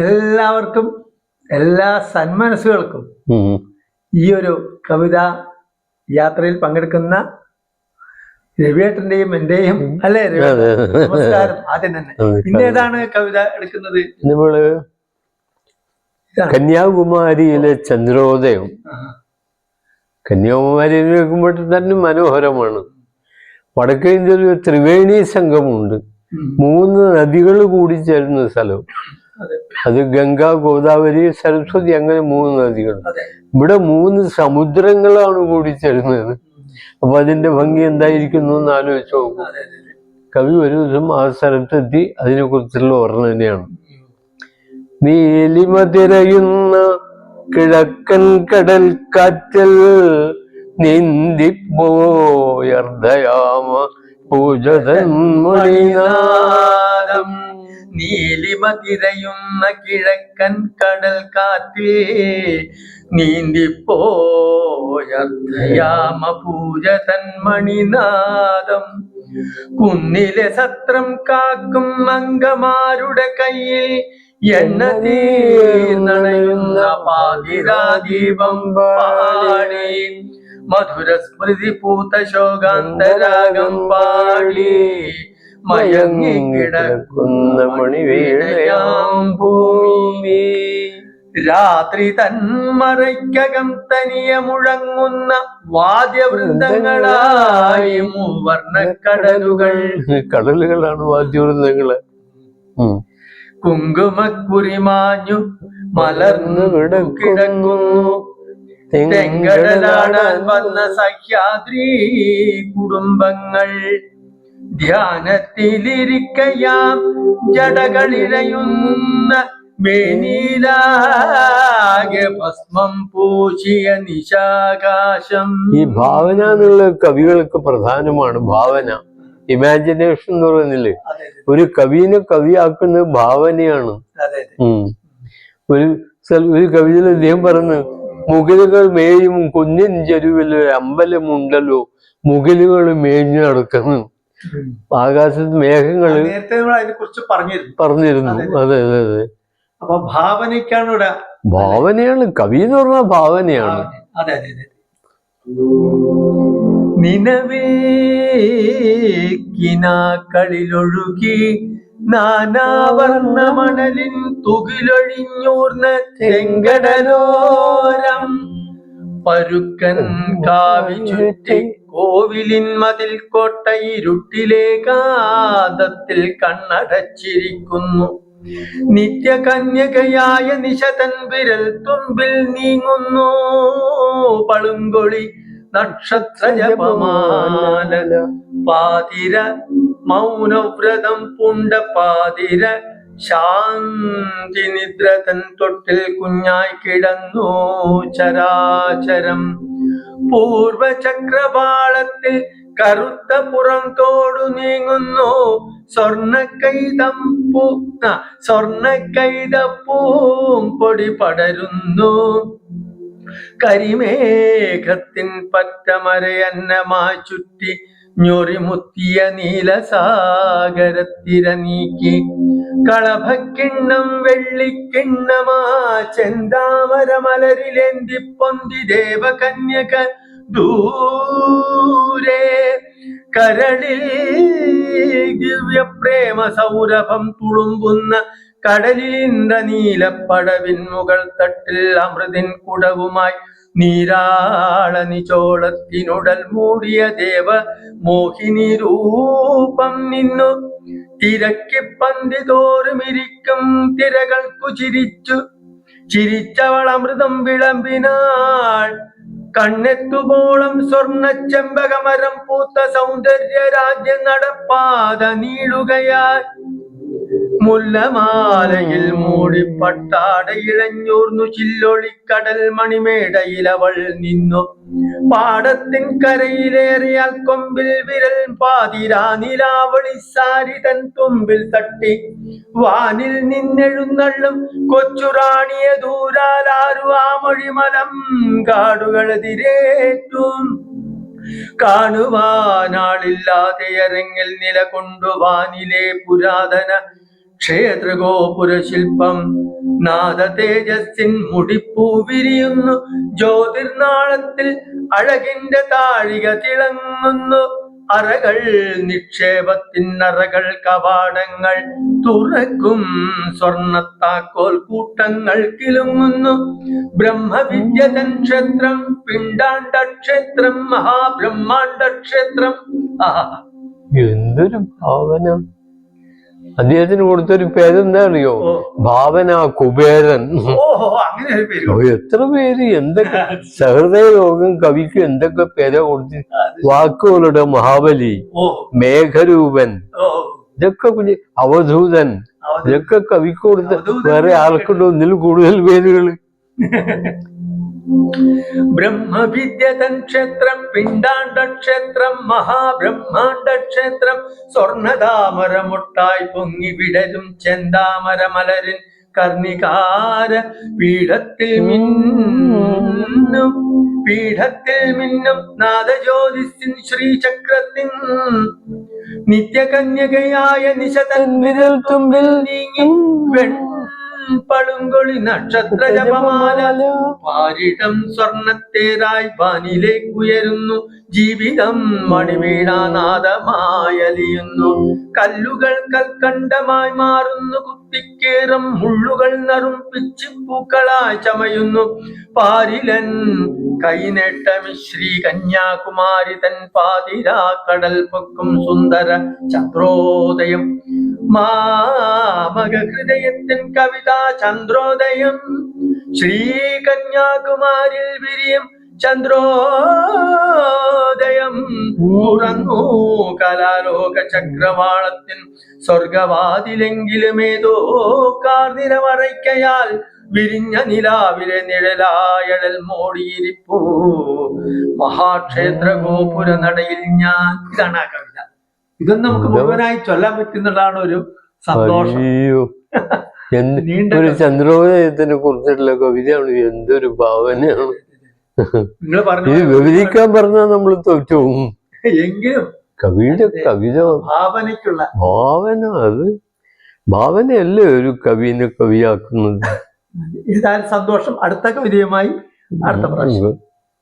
എല്ലാവർക്കും എല്ലാ സന്മനസ്സുകൾക്കും ഈ ഒരു കവിത യാത്രയിൽ പങ്കെടുക്കുന്ന രവിയേട്ടന്റെയും എന്റെയും അല്ലേ. നമസ്കാരം. ആദ്യം തന്നെ. നമസ്കാരം. പിന്നെ ഏതാണ് കവിത എടുക്കുന്നത്? നമ്മൾ കന്യാകുമാരിയിലെ ചന്ദ്രോദയം. കന്യാകുമാരി കന്യാകുമാരിയിൽ തന്നെ മനോഹരമാണ്. വടക്കേ ഇന്ത്യയിൽ ഒരു ത്രിവേണി സംഘമുണ്ട്. മൂന്ന് നദികൾ കൂടി ചേരുന്ന സ്ഥലം. അതെ. ഗംഗ ഗോദാവരി സരസ്വതി അങ്ങനെ മൂന്ന് നദികൾ ഇവിടെ മൂന്ന് സമുദ്രങ്ങളാണ് കൂടി ചേരുന്നത്. അപ്പൊ അതിന്റെ ഭംഗി എന്തായിരിക്കുന്നു എന്ന് ആലോചിച്ച് നോക്കും. കവി ഒരു ദിവസം ആ സ്ഥലത്തെത്തി അതിനെ കുറിച്ചുള്ള വർണനയാണ് നീലിമ തിരയുന്ന കിഴക്കൻ കടൽ കാറ്റൽ നീന്തിപ്പോയർദ്ധയാമ പൂജതൻ മണിനാദം നീലിമ തിരയുന്ന കിഴക്കൻ കടൽ കാറ്റിൽ പൂജ തന്മണിനാദം കുന്നിലെ സത്രം കാക്കും അംഗമാരുടെ കയ്യിൽ എണ്ണ തീർന്നണയുന്ന പാതിരാദീപം പാടി. മധുര സ്മൃതി പൂത്ത ശോകാന്തരാഗം പാടി. മയങ്ങി കിടക്കുന്ന മണിവീണയാം ഭൂമി. രാത്രി തന്മറയ്ക്കകം തനിയ മുഴങ്ങുന്ന വാദ്യവൃന്ദങ്ങളായി വർണക്കടലുകൾ കടലുകളാണ് വാദ്യവൃന്ദങ്ങൾ. കുങ്കുമക്കുരി മാഞ്ഞു മലർന്നു കിടക്കുന്നു. തെങ്കടലാടാൻ വന്ന സഹ്യാദ്രി കുടുംബങ്ങൾ. ധ്യാനത്തിലിരിക്കയാം ജടകളിരയുന്ന മേനീലാകെ ഭസ്മം പൂശിയ നിശാകാശം. ഈ ഭാവന എന്നുള്ള കവികൾക്ക് പ്രധാനമാണ് ഭാവന. ഇമാജിനേഷൻ എന്ന് പറയുന്നില്ലേ? ഒരു കവിനെ കവിയാക്കുന്നത് ഭാവനയാണ്. ഒരു ഒരു കവിതയിൽ അദ്ദേഹം പറഞ്ഞു മുകിലുകൾ മേയും കുഞ്ഞിൻ ചെരുവിൽ അമ്പലമുണ്ടല്ലോ മുകിലുകൾ മേഞ്ഞു നടക്കുന്നു. ആകാശത്ത് മേഘങ്ങൾ നേരത്തെ നമ്മൾ അതിനെ കുറിച്ച് പറഞ്ഞിരുന്നു. പറഞ്ഞിരുന്നു. അതെ അതെ. അതെ അപ്പൊ ഭാവനയ്ക്കാണ് ഇവിടെ ഭാവനയാണ്. കവി എന്ന് പറഞ്ഞാൽ ഭാവനയാണ്. അതെ അതെ അതെ. നിലവേക്കിനാക്കളിലൊഴുകി നാനാവർണ മണലിൻ തുകിലൊഴിഞ്ഞൂർന്ന ചെങ്കടലോരം. പരുക്കൻ കാവി ചുറ്റി കോവിലിൻ മതിൽ കോട്ട ഇരുട്ടിലെ കാതത്തിൽ കണ്ണടച്ചിരിക്കുന്നു. നിത്യകന്യകയായ നിശതൻ വിരൽ തുമ്പിൽ നീങ്ങുന്നു. പളുങ്കൊളി നക്ഷത്ര ജപമാല പാതിര മൗനവ്രതം പുണ്ട പാതിര ശാന്തി നിദ്ര തൻ തൊട്ടിൽ കുഞ്ഞായി കിടന്നു ചരാചരം. പൂർവചക്രവാളത്തിൽ കറുത്ത പുറം തോടു നീങ്ങുന്നു. സ്വർണ കൈതപ്പൂ സ്വർണ കൈതപ്പൂം പൊടി പടരുന്നു. കരിമേഘത്തിൻ പറ്റമരയന്നമായി ചുറ്റി ഞൊറിമുത്തിയ നീലസാഗരത്തിര നീക്കി കളഭക്കിണ്ണം വെള്ളിക്കിണ്ണമാ ചെന്താമരമലരിലെന്തിപ്പൊന്തി മലരിലേന്തി പൊന്തി ദേവകന്യക ദൂരെ. കരളിൽ ദിവ്യ പ്രേമ സൗരഭം തുളുമ്പുന്ന കടലിന്റെ നീലപ്പടവിൻ മുകൾ തട്ടിൽ അമൃതിൻ കുടവുമായി നീരാള നിചോളത്തിനുടൽ മൂടിയ ദേവ മോഹിനി രൂപം നിന്നു. തിരക്കി പന്തി തോറുമിരിക്കും തിരകൾക്കു ചിരിച്ചു. ചിരിച്ചവൾ അമൃതം വിളമ്പിനാൾ. കണ്ണെത്തുപോളം സ്വർണ ചെമ്പകമരം പൂത്ത സൗന്ദര്യ രാജ്യം നടപ്പാത നീളുകയാൽ. മുല്ലമാലയിൽ മൂടി പട്ടാട ഇഴഞ്ഞൂർന്നു ചില്ലൊളിക്കടൽ മണിമേടയിൽ അവൾ നിന്നു. പാടത്തിൻ കരയിലേറിയാൽ കൊമ്പിൽ വിരൽ പാതിരാ നിലാവളി സാരി തൻ തുമ്പിൽ തട്ടി. വാനിൽ നിന്നെഴുന്നള്ളും കൊച്ചുറാണിയ ദൂരാലാരു ആ മൊഴിമലം കാടുകളെതിരേറ്റും. കാണുവാനാളില്ലാതെ അരങ്ങിൽ നിലകൊണ്ടു വാനിലെ പുരാതന ക്ഷേത്രഗോപുര ശില്പം നാദ തേജസ്സിൻ മുടിപ്പൂ വിരിയുന്നു. ജ്യോതിർനാളത്തിൽ അഴകിന്റെ താഴിക തിളങ്ങുന്നു. അറകൾ നിക്ഷേപത്തിൻ അറകൾ കവാടങ്ങൾ തുറക്കും. സ്വർണത്താക്കോൽ കൂട്ടങ്ങൾ കിലുങ്ങുന്നു. ബ്രഹ്മവിദ്യതൻ ക്ഷേത്രം പിണ്ടാണ്ട ക്ഷേത്രം മഹാബ്രഹ്മാണ്ട ക്ഷേത്രം എന്തൊരു ഭാവന. അദ്ദേഹത്തിന് കൊടുത്തൊരു പേരെന്താ അറിയോ ഭാവന കുബേരൻ. എത്ര പേര്? എന്തൊക്കെ സഹൃദയ ലോകം കവിക്ക് എന്തൊക്കെ പേരാ കൊടുത്ത്? വാക്കുകളുടെ മഹാബലി മേഘരൂപൻ ഇതൊക്കെ കുഞ്ഞ് അവധൂതൻ. ഇതൊക്കെ കവിക്ക് കൊടുത്ത് വേറെ ആൾക്കുണ്ടോ ഒന്നിൽ കൂടുതൽ പേരുകൾ ബ്രഹ്മവിദ്യതൻ ക്ഷേത്രം പിണ്ടാണ്ട ക്ഷേത്രം മഹാബ്രഹ്മാണ്ട ക്ഷേത്രം സ്വർണതാമരമുട്ടായി പൊങ്ങി വിടരും ചെന്താമര മലരിൻ കർണികാര പീഠത്തിൽ മിന്നും പീഠത്തിൽ മിന്നും നാദജ്യോതിസിൻ ശ്രീചക്രത്തിൻ നിത്യകന്യകയായ നിശതൻ വിരൽ തുമ്പിൽ നീങ്ങി വെൺപളുങ്കൊളി നക്ഷത്ര ജപമാല പാരിടം സ്വർണത്തേരായി വാനിലേക്കുയരുന്നു ജീവിതം മണിവീണാനാദമായലിയുന്നു കല്ലുകൾ കൽക്കണ്ടമായി മാറുന്നു. കുത്തിക്കേറും മുള്ളുകൾ നറും പിച്ചിപ്പൂക്കളായി ചമയുന്നു. പാരിലൻ കൈനേട്ടമി ശ്രീ കന്യാകുമാരി തൻ പാതിരാ കടൽ പൊക്കും സുന്ദര ചന്ദ്രോദയം. മാമക കവിത ചന്ദ്രോദയം. ശ്രീ കന്യാകുമാരിൽ വിരിയും ചന്ദ്രോദയം. തുറന്നു കലാലോക ചക്രവാളത്തിൻ സ്വർഗവാതിലെങ്കിലും ഏതോ കാർനിരവറയ്ക്കയാൽ വിരിഞ്ഞ നിലാവിലെ നിഴലായഴൽ മോടിയിരിപ്പൂ. മഹാക്ഷേത്ര ഗോപുര നടയിൽ ഞാൻ ഇതാണ് ഇതൊന്നും നമുക്ക് മുഴുവനായി ചൊല്ലാൻ പറ്റുന്നതാണ് ഒരു സന്തോഷം. ഒരു ചന്ദ്രോദയത്തിനെ കുറിച്ചിട്ടുള്ള കവിതയാണ്. എന്തൊരു ഭാവനയാണ്. നിങ്ങൾ പറഞ്ഞു ഇത് വിവരിക്കാൻ പറഞ്ഞാൽ നമ്മൾ തോറ്റു എങ്കിലും കവിയുടെ കവിത. ഭാവനയ്ക്കുള്ള ഭാവന അത് ഭാവനയല്ലേ ഒരു കവിനെ കവിയാക്കുന്നത്? ഇതാണ് സന്തോഷം. അടുത്ത കവിതയുമായി അടുത്ത പ്രാവശ്യം.